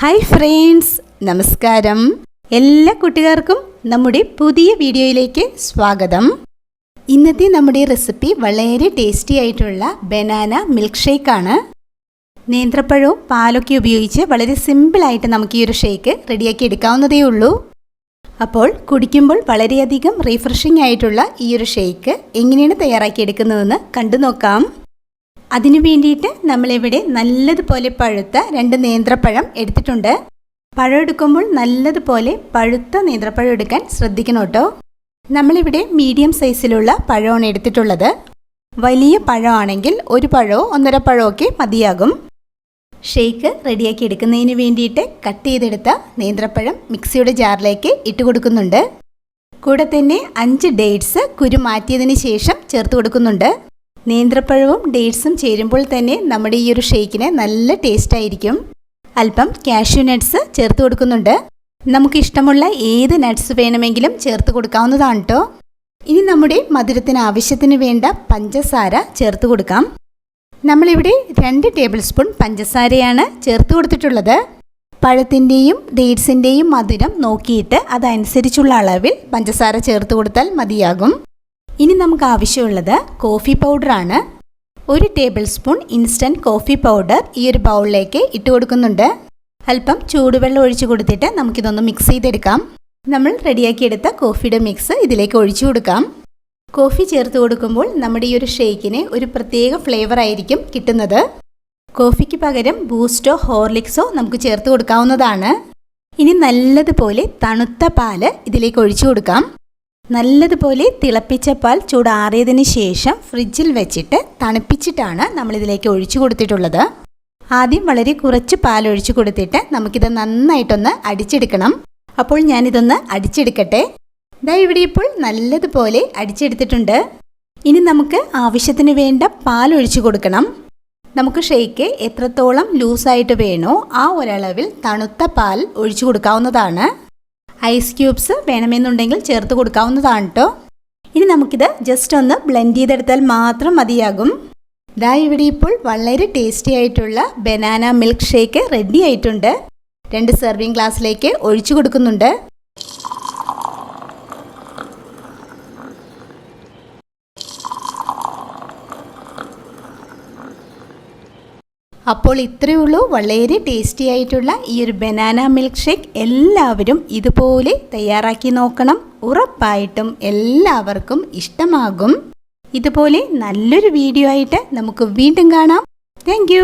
Hi friends നമസ്കാരം. എല്ലാ കുട്ടികാർക്കും നമ്മുടെ പുതിയ വീഡിയോയിലേക്ക് സ്വാഗതം. ഇന്നത്തെ നമ്മുടെ റെസിപ്പി വളരെ ടേസ്റ്റി ആയിട്ടുള്ള ബനാന മിൽക്ക് ഷേക്കാണ് നേന്ത്രപ്പഴവും പാലൊക്കെ ഉപയോഗിച്ച് വളരെ സിമ്പിളായിട്ട് നമുക്ക് ഈ ഒരു ഷേക്ക് റെഡിയാക്കി എടുക്കാവുന്നതേ ഉള്ളൂ. അപ്പോൾ കുടിക്കുമ്പോൾ വളരെയധികം റീഫ്രഷിംഗ് ആയിട്ടുള്ള ഈ ഒരു ഷേക്ക് എങ്ങനെയാണ് തയ്യാറാക്കി എടുക്കുന്നതെന്ന് കണ്ടു നോക്കാം. അതിനു വേണ്ടിയിട്ട് നമ്മളിവിടെ നല്ലതുപോലെ പഴുത്ത രണ്ട് നേന്ത്രപ്പഴം എടുത്തിട്ടുണ്ട്. പഴം എടുക്കുമ്പോൾ നല്ലതുപോലെ പഴുത്ത നേന്ത്രപ്പഴം എടുക്കാൻ ശ്രദ്ധിക്കണം കേട്ടോ. നമ്മളിവിടെ മീഡിയം സൈസിലുള്ള പഴമാണ് എടുത്തിട്ടുള്ളത്. വലിയ പഴമാണെങ്കിൽ ഒരു പഴമോ ഒന്നര പഴമോ ഒക്കെ മതിയാകും. ഷേക്ക് റെഡിയാക്കി എടുക്കുന്നതിന് വേണ്ടിയിട്ട് കട്ട് ചെയ്തെടുത്ത നേന്ത്രപ്പഴം മിക്സിയുടെ ജാറിലേക്ക് ഇട്ട് കൊടുക്കുന്നുണ്ട്. കൂടെ തന്നെ അഞ്ച് ഡേറ്റ്സ് കുരു മാറ്റിയതിന് ശേഷം ചേർത്ത് കൊടുക്കുന്നുണ്ട്. നേന്ത്രപ്പഴവും ഡേറ്റ്സും ചേരുമ്പോൾ തന്നെ നമ്മുടെ ഈ ഒരു ഷേക്കിന് നല്ല ടേസ്റ്റ് ആയിരിക്കും അല്പം കാഷ്യൂ നട്ട്സ് ചേർത്ത് കൊടുക്കുന്നുണ്ട്. നമുക്കിഷ്ടമുള്ള ഏത് നട്ട്സ് വേണമെങ്കിലും ചേർത്ത് കൊടുക്കാവുന്നതാണ് കേട്ടോ ഇനി നമ്മുടെ മധുരത്തിന് ആവശ്യത്തിന് വേണ്ട പഞ്ചസാര ചേർത്ത് കൊടുക്കാം. നമ്മളിവിടെ രണ്ട് ടേബിൾ സ്പൂൺ പഞ്ചസാരയാണ് ചേർത്ത് കൊടുത്തിട്ടുള്ളത്. പഴത്തിന്റെയും ഡേറ്റ്സിന്റെയും മധുരം നോക്കിയിട്ട് അതനുസരിച്ചുള്ള അളവിൽ പഞ്ചസാര ചേർത്ത് കൊടുത്താൽ മതിയാകും. ഇനി നമുക്ക് ആവശ്യമുള്ളത് കോഫി പൗഡറാണ് ഒരു table spoon instant coffee powder ഈ ഒരു ബൗളിലേക്ക് ഇട്ട് കൊടുക്കുന്നുണ്ട്. അല്പം ചൂടുവെള്ളം ഒഴിച്ചു കൊടുത്തിട്ട് നമുക്കിതൊന്ന് മിക്സ് ചെയ്തെടുക്കാം. നമ്മൾ റെഡിയാക്കിയെടുത്ത കോഫിയുടെ മിക്സ് ഇതിലേക്ക് ഒഴിച്ചു കൊടുക്കാം. കോഫി ചേർത്ത് കൊടുക്കുമ്പോൾ നമ്മുടെ ഈ ഒരു ഷേക്കിന് ഒരു പ്രത്യേക ഫ്ലേവർ ആയിരിക്കും കിട്ടുന്നത്. കോഫിക്ക് പകരം ബൂസ്റ്റോ ഹോർലിക്സോ നമുക്ക് ചേർത്ത് കൊടുക്കാവുന്നതാണ്. ഇനി നല്ലതുപോലെ തണുത്ത പാൽ ഇതിലേക്ക് ഒഴിച്ചു കൊടുക്കാം. നല്ലതുപോലെ തിളപ്പിച്ച പാൽ ചൂടാറിയതിന് ശേഷം ഫ്രിഡ്ജിൽ വെച്ചിട്ട് തണുപ്പിച്ചിട്ടാണ് നമ്മളിതിലേക്ക് ഒഴിച്ചു കൊടുത്തിട്ടുള്ളത്. ആദ്യം വളരെ കുറച്ച് പാൽ ഒഴിച്ചു കൊടുത്തിട്ട് നമുക്കിത് നന്നായിട്ടൊന്ന് അടിച്ചെടുക്കണം. അപ്പോൾ ഞാനിതൊന്ന് അടിച്ചെടുക്കട്ടെ. ദാ ഇവിടെ ഇപ്പോൾ നല്ലതുപോലെ അടിച്ചെടുത്തിട്ടുണ്ട്. ഇനി നമുക്ക് ആവശ്യത്തിന് വേണ്ട പാൽ ഒഴിച്ചു കൊടുക്കണം. നമുക്ക് ഷേക്ക് എത്രത്തോളം ലൂസായിട്ട് വേണോ ആ ഒരളവിൽ തണുത്ത പാൽ ഒഴിച്ചു കൊടുക്കാവുന്നതാണ്. ഐസ് ക്യൂബ്സ് വേണമെന്നുണ്ടെങ്കിൽ ചേർത്ത് കൊടുക്കാവുന്നതാണ് കേട്ടോ ഇനി നമുക്കിത് ജസ്റ്റ് ഒന്ന് ബ്ലെൻഡ് ചെയ്തെടുത്താൽ മാത്രം മതിയാകും. ദാ ഇവിടെ ഇപ്പോൾ വളരെ ടേസ്റ്റി ആയിട്ടുള്ള ബനാന മിൽക്ക് ഷേക്ക് റെഡി ആയിട്ടുണ്ട്. രണ്ട് സെർവിങ് ഗ്ലാസ്സിലേക്ക് ഒഴിച്ചു കൊടുക്കുന്നുണ്ട്. അപ്പോൾ ഇത്രയേ ഉള്ളൂ. വളരെ ടേസ്റ്റി ആയിട്ടുള്ള ഈ ഒരു ബനാന മിൽക്ക് ഷേക്ക് എല്ലാവരും ഇതുപോലെ തയ്യാറാക്കി നോക്കണം. ഉറപ്പായിട്ടും എല്ലാവർക്കും ഇഷ്ടമാകും. ഇതുപോലെ നല്ലൊരു വീഡിയോ ആയിട്ട് നമുക്ക് വീണ്ടും കാണാം. താങ്ക്